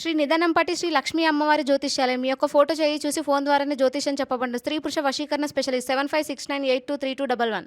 శ్రీ నిధనంపటి శ్రీ లక్ష్మీ అమ్మవారి జ్యోతిష్యాలయం. మీ యొక్క ఫోటో చేయి చూసి ఫోన్ ద్వారానే జ్యోతిష్యం చెప్పబడి స్త్రీ పురుష వశీకరణ specialist seven five six nine eight two three two double one.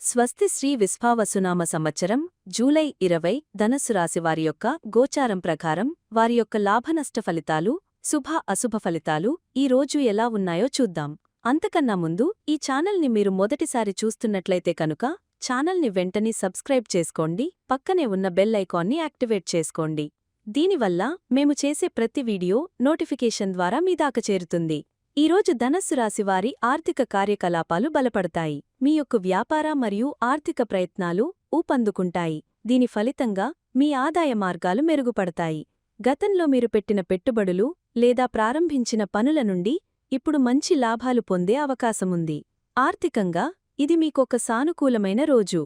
స్వస్తి శ్రీ విశ్వావసునామ సంవత్సరం జూలై ఇరవై ధనస్సు రాశి వారి యొక్క గోచారం ప్రకారం వారి యొక్క లాభనష్ట ఫలితాలు శుభ అశుభ ఫలితాలు ఈ రోజు ఎలా ఉన్నాయో చూద్దాం. అంతకన్నా ముందు ఈ ఛానల్ని మీరు మొదటిసారి చూస్తున్నట్లయితే కనుక ఛానల్ని వెంటనే సబ్స్క్రైబ్ చేసుకోండి పక్కనే ఉన్న బెల్ ఐకాన్ని యాక్టివేట్ చేసుకోండి. దీనివల్ల మేము చేసే ప్రతి వీడియో నోటిఫికేషన్ ద్వారా మీ దాకా చేరుతుంది. ఈరోజు ధనస్సు రాశివారి ఆర్థిక కార్యకలాపాలు బలపడతాయి. మీ యొక్క వ్యాపార మరియు ఆర్థిక ప్రయత్నాలు ఊపందుకుంటాయి. దీని ఫలితంగా మీ ఆదాయ మార్గాలు మెరుగుపడతాయి. గతంలో మీరు పెట్టిన పెట్టుబడులు లేదా ప్రారంభించిన పనుల నుండి ఇప్పుడు మంచి లాభాలు పొందే అవకాశముంది. ఆర్థికంగా ఇది మీకొక సానుకూలమైన రోజు.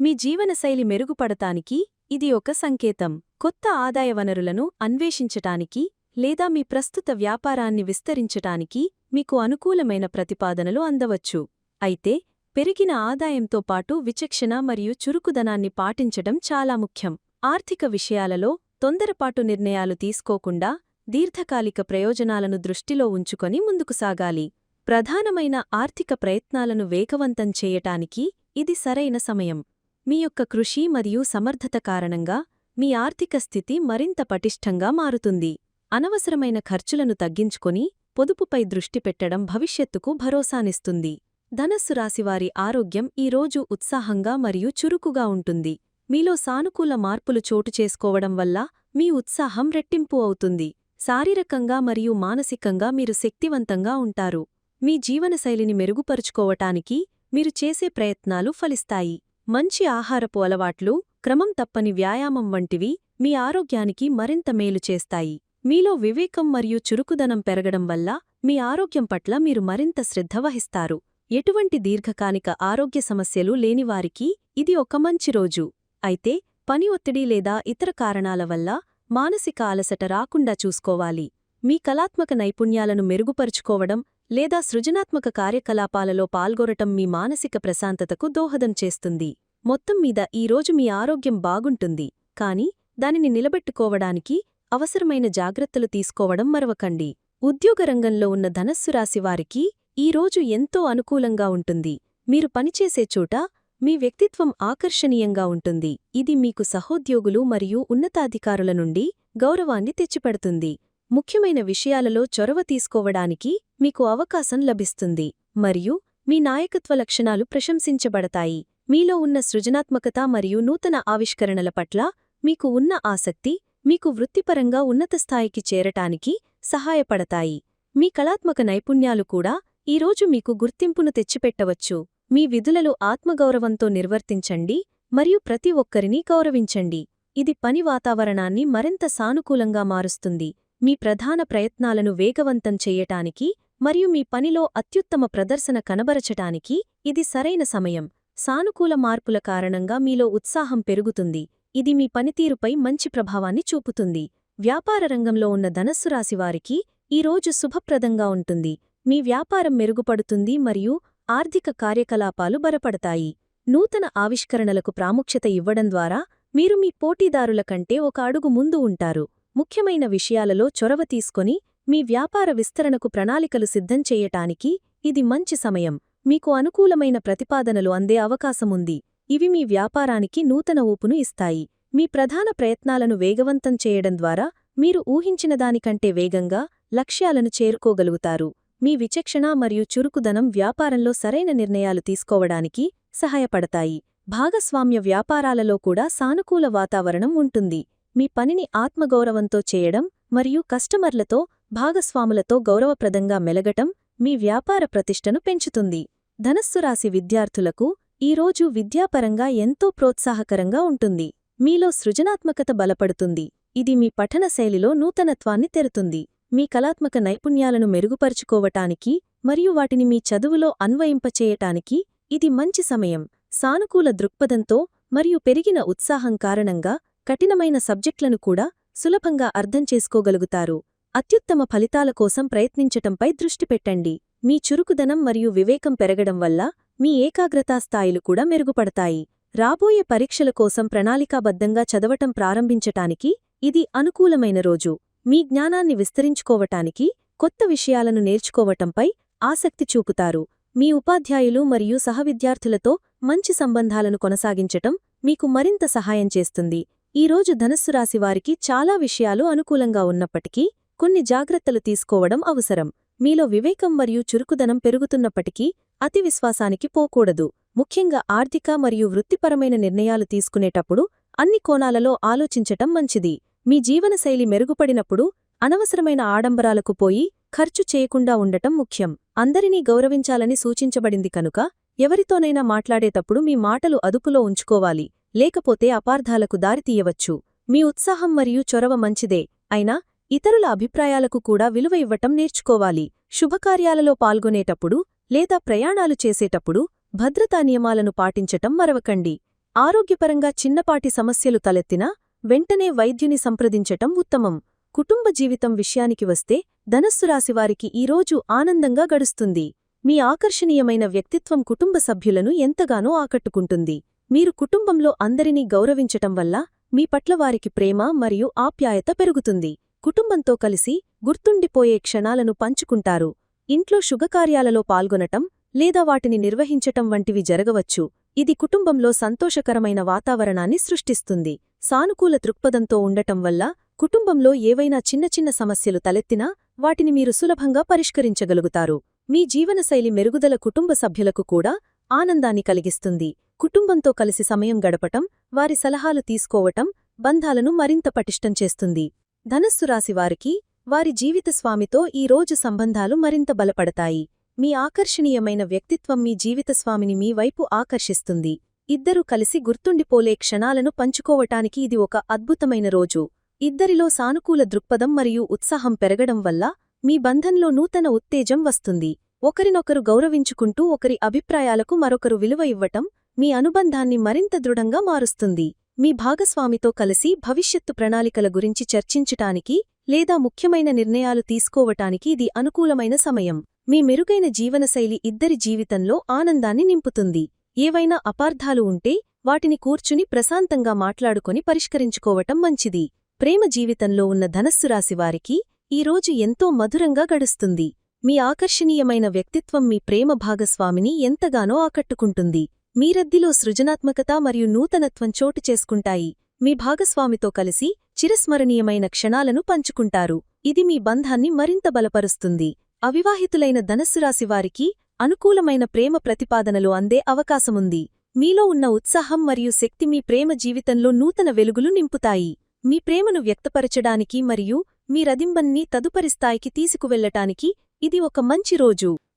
మీ జీవనశైలి మెరుగుపడటానికి ఇది ఒక సంకేతం. కొత్త ఆదాయ వనరులను అన్వేషించటానికి లేదా మీ ప్రస్తుత వ్యాపారాన్ని విస్తరించటానికి మీకు అనుకూలమైన ప్రతిపాదనలు అందవచ్చు. అయితే పెరిగిన ఆదాయంతో పాటు విచక్షణ మరియు చురుకుదనాన్ని పాటించడం చాలా ముఖ్యం. ఆర్థిక విషయాలలో తొందరపాటు నిర్ణయాలు తీసుకోకుండా దీర్ఘకాలిక ప్రయోజనాలను దృష్టిలో ఉంచుకొని ముందుకు సాగాలి. ప్రధానమైన ఆర్థిక ప్రయత్నాలను వేగవంతం చేయటానికి ఇది సరైన సమయం. మీ యొక్క కృషి మరియు సమర్థత కారణంగా మీ ఆర్థిక స్థితి మరింత పటిష్టంగా మారుతుంది. అనవసరమైన ఖర్చులను తగ్గించుకొని పొదుపుపై దృష్టి పెట్టడం భవిష్యత్తుకు భరోసానిస్తుంది. ధనస్సు రాశివారి ఆరోగ్యం ఈ రోజు ఉత్సాహంగా మరియు చురుకుగా ఉంటుంది. మీలో సానుకూల మార్పులు చోటు చేసుకోవడం వల్ల మీ ఉత్సాహం రెట్టింపు అవుతుంది. శారీరకంగా మరియు మానసికంగా మీరు శక్తివంతంగా ఉంటారు. మీ జీవనశైలిని మెరుగుపరుచుకోవటానికి మీరు చేసే ప్రయత్నాలు ఫలిస్తాయి. మంచి ఆహారపు అలవాట్లు క్రమం తప్పని వ్యాయామం వంటివి మీ ఆరోగ్యానికి మరింత మేలు చేస్తాయి. మీలో వివేకం మరియు చురుకుదనం పెరగడం వల్ల మీ ఆరోగ్యం పట్ల మీరు మరింత శ్రద్ధ వహిస్తారు. ఎటువంటి దీర్ఘకాలిక ఆరోగ్య సమస్యలు లేనివారికి ఇది ఒక మంచి రోజు. అయితే పని ఒత్తిడి లేదా ఇతర కారణాల వల్ల మానసిక అలసట రాకుండా చూసుకోవాలి. మీ కళాత్మక నైపుణ్యాలను మెరుగుపరుచుకోవడం లేదా సృజనాత్మక కార్యకలాపాలలో పాల్గొనటం మీ మానసిక ప్రశాంతతకు దోహదం చేస్తుంది. మొత్తం మీద ఈరోజు మీ ఆరోగ్యం బాగుంటుంది. కాని దానిని నిలబెట్టుకోవడానికి అవసరమైన జాగ్రత్తలు తీసుకోవడం మరవకండి. ఉద్యోగరంగంలో ఉన్న ధనస్సు రాశివారికి ఈరోజు ఎంతో అనుకూలంగా ఉంటుంది. మీరు పనిచేసే చోట మీ వ్యక్తిత్వం ఆకర్షణీయంగా ఉంటుంది. ఇది మీకు సహోద్యోగులు మరియు ఉన్నతాధికారుల నుండి గౌరవాన్ని తెచ్చిపెడుతుంది. ముఖ్యమైన విషయాలలో చొరవ తీసుకోవడానికి మీకు అవకాశం లభిస్తుంది. మరియు మీ నాయకత్వ లక్షణాలు ప్రశంసించబడతాయి. మీలో ఉన్న సృజనాత్మకత మరియు నూతన ఆవిష్కరణల పట్ల మీకు ఉన్న ఆసక్తి మీకు వృత్తిపరంగా ఉన్నత స్థాయికి చేరటానికి సహాయపడతాయి. మీ కళాత్మక నైపుణ్యాలు కూడా ఈరోజు మీకు గుర్తింపును తెచ్చిపెట్టవచ్చు. మీ విధులలో ఆత్మగౌరవంతో నిర్వర్తించండి మరియు ప్రతి ఒక్కరినీ గౌరవించండి. ఇది పని వాతావరణాన్ని మరింత సానుకూలంగా మారుస్తుంది. మీ ప్రధాన ప్రయత్నాలను వేగవంతం చెయ్యటానికి మరియు మీ పనిలో అత్యుత్తమ ప్రదర్శన కనబరచటానికి ఇది సరైన సమయం. సానుకూల మార్పుల కారణంగా మీలో ఉత్సాహం పెరుగుతుంది. ఇది మీ పనితీరుపై మంచి ప్రభావాన్ని చూపుతుంది. వ్యాపార రంగంలో ఉన్న ధనస్సు రాశివారికి ఈరోజు శుభప్రదంగా ఉంటుంది. మీ వ్యాపారం మెరుగుపడుతుంది మరియు ఆర్థిక కార్యకలాపాలు బలపడతాయి. నూతన ఆవిష్కరణలకు ప్రాముఖ్యత ఇవ్వడం ద్వారా మీరు మీ పోటీదారుల కంటే ఒక అడుగు ముందు ఉంటారు. ముఖ్యమైన విషయాలలో చొరవ తీసుకొని మీ వ్యాపార విస్తరణకు ప్రణాళికలు సిద్ధం చెయ్యటానికి ఇది మంచి సమయం. మీకు అనుకూలమైన ప్రతిపాదనలు అందే అవకాశముంది. ఇవి మీ వ్యాపారానికి నూతన ఊపును ఇస్తాయి. మీ ప్రధాన ప్రయత్నాలను వేగవంతం చేయడం ద్వారా మీరు ఊహించిన దానికంటే వేగంగా లక్ష్యాలను చేరుకోగలుగుతారు. మీ విచక్షణ మరియు చురుకుదనం వ్యాపారంలో సరైన నిర్ణయాలు తీసుకోవడానికి సహాయపడతాయి. భాగస్వామ్య వ్యాపారాలలో కూడా సానుకూల వాతావరణం ఉంటుంది. మీ పనిని ఆత్మగౌరవంతో చేయడం మరియు కస్టమర్లతో భాగస్వాములతో గౌరవప్రదంగా మెలగటం మీ వ్యాపార ప్రతిష్టను పెంచుతుంది. ధనస్సు రాశి విద్యార్థులకు ఈరోజు విద్యాపరంగా ఎంతో ప్రోత్సాహకరంగా ఉంటుంది. మీలో సృజనాత్మకత బలపడుతుంది. ఇది మీ పఠన శైలిలో నూతనత్వాన్ని తెరుతుంది. మీ కళాత్మక నైపుణ్యాలను మెరుగుపరుచుకోవటానికి మరియు వాటిని మీ చదువులో అన్వయింపచేయటానికి ఇది మంచి సమయం. సానుకూల దృక్పథంతో మరియు పెరిగిన ఉత్సాహం కారణంగా కఠినమైన సబ్జెక్టులను కూడా సులభంగా అర్థం చేసుకోగలుగుతారు. అత్యుత్తమ ఫలితాల కోసం ప్రయత్నించటంపై దృష్టి పెట్టండి. మీ చురుకుదనం మరియు వివేకం పెరగడం వల్ల మీ ఏకాగ్రతా స్థాయిలు కూడా మెరుగుపడతాయి. రాబోయే పరీక్షల కోసం ప్రణాళికాబద్ధంగా చదవటం ప్రారంభించటానికి ఇది అనుకూలమైన రోజు. మీ జ్ఞానాన్ని విస్తరించుకోవటానికి కొత్త విషయాలను నేర్చుకోవటంపై ఆసక్తి చూపుతారు. మీ ఉపాధ్యాయులు మరియు సహవిద్యార్థులతో మంచి సంబంధాలను కొనసాగించటం మీకు మరింత సహాయం చేస్తుంది. ఈ రోజు ధనస్సు రాశి వారికి చాలా విషయాలు అనుకూలంగా ఉన్నప్పటికీ కొన్ని జాగ్రత్తలు తీసుకోవడం అవసరం. మీలో వివేకం మరియు చురుకుదనం పెరుగుతున్నప్పటికీ అతి విశ్వాసానికి పోకూడదు. ముఖ్యంగా ఆర్థిక మరియు వృత్తిపరమైన నిర్ణయాలు తీసుకునేటప్పుడు అన్ని కోణాలలో ఆలోచించటం మంచిది. మీ జీవనశైలి మెరుగుపడినప్పుడు అనవసరమైన ఆడంబరాలకు పోయి ఖర్చు చేయకుండా ఉండటం ముఖ్యం. అందరినీ గౌరవించాలని సూచించబడింది కనుక ఎవరితోనైనా మాట్లాడేటప్పుడు మీ మాటలు అదుపులో ఉంచుకోవాలి. లేకపోతే అపార్థాలకు దారితీయవచ్చు మీ ఉత్సాహం మరియు చొరవ మంచిదే అయినా ఇతరుల అభిప్రాయాలకు కూడా విలువ ఇవ్వటం నేర్చుకోవాలి. శుభకార్యాలలో పాల్గొనేటప్పుడు లేదా ప్రయాణాలు చేసేటప్పుడు భద్రతా నియమాలను పాటించటం మరవకండి. ఆరోగ్యపరంగా చిన్నపాటి సమస్యలు తలెత్తినా వెంటనే వైద్యుని సంప్రదించటం ఉత్తమం. కుటుంబ జీవితం విషయానికి వస్తే ధనస్సు రాశివారికి ఈరోజు ఆనందంగా గడుస్తుంది. మీ ఆకర్షణీయమైన వ్యక్తిత్వం కుటుంబ సభ్యులను ఎంతగానో ఆకట్టుకుంటుంది. మీరు కుటుంబంలో అందరినీ గౌరవించటం వల్ల మీ పట్ల వారికి ప్రేమ మరియు ఆప్యాయత పెరుగుతుంది. కుటుంబంతో కలిసి గుర్తుండిపోయే క్షణాలను పంచుకుంటారు. ఇంట్లో శుభకార్యాలలో పాల్గొనటం లేదా వాటిని నిర్వహించటం వంటివి జరగవచ్చు. ఇది కుటుంబంలో సంతోషకరమైన వాతావరణాన్ని సృష్టిస్తుంది. సానుకూల దృక్పథంతో ఉండటం వల్ల కుటుంబంలో ఏవైనా చిన్న చిన్న సమస్యలు తలెత్తినా వాటిని మీరు సులభంగా పరిష్కరించగలుగుతారు. మీ జీవనశైలి మెరుగుదల కుటుంబ సభ్యులకు కూడా ఆనందాన్ని కలిగిస్తుంది. కుటుంబంతో కలిసి సమయం గడపటం వారి సలహాలు తీసుకోవటం బంధాలను మరింత పటిష్టం చేస్తుంది. ధనస్సు రాశివారికి వారి జీవిత స్వామితో ఈ రోజు సంబంధాలు మరింత బలపడతాయి. మీ ఆకర్షణీయమైన వ్యక్తిత్వం మీ జీవితస్వామిని మీ వైపు ఆకర్షిస్తుంది. ఇద్దరూ కలిసి గుర్తుండిపోలే క్షణాలను పంచుకోవటానికి ఇది ఒక అద్భుతమైన రోజు. ఇద్దరిలో సానుకూల దృక్పథం మరియు ఉత్సాహం పెరగడం వల్ల మీ బంధంలో నూతన ఉత్తేజం వస్తుంది. ఒకరినొకరు గౌరవించుకుంటూ ఒకరి అభిప్రాయాలకు మరొకరు విలువ ఇవ్వటం మీ అనుబంధాన్ని మరింత దృఢంగా మారుస్తుంది. మీ భాగస్వామితో కలిసి భవిష్యత్తు ప్రణాళికల గురించి చర్చించటానికి లేదా ముఖ్యమైన నిర్ణయాలు తీసుకోవటానికి ఇది అనుకూలమైన సమయం. మీ మెరుగైన జీవనశైలి ఇద్దరి జీవితంలో ఆనందాన్ని నింపుతుంది. ఏవైనా అపార్థాలు ఉంటే వాటిని కూర్చుని ప్రశాంతంగా మాట్లాడుకొని పరిష్కరించుకోవటం మంచిది. ప్రేమ జీవితంలో ఉన్న ధనస్సురాశివారికి ఈరోజు ఎంతో మధురంగా గడుస్తుంది. మీ ఆకర్షణీయమైన వ్యక్తిత్వం మీ ప్రేమ భాగస్వామిని ఎంతగానో ఆకట్టుకుంటుంది. మీరద్దిలో సృజనాత్మకత మరియు నూతనత్వం చోటు చేసుకుంటాయి. మీ భాగస్వామితో కలిసి చిరస్మరణీయమైన క్షణాలను పంచుకుంటారు. ఇది మీ బంధాన్ని మరింత బలపరుస్తుంది. అవివాహితులైన ధనస్సురాశివారికి అనుకూలమైన ప్రేమ ప్రతిపాదనలు అందే అవకాశముంది. మీలో ఉన్న ఉత్సాహం మరియు శక్తి మీ ప్రేమ జీవితంలో నూతన వెలుగులు నింపుతాయి. మీ ప్రేమను వ్యక్తపరచడానికి మరియు మీ రదింబన్ని తదుపరి స్థాయికి తీసుకువెళ్ళటానికి ఇది ఒక మంచి రోజు.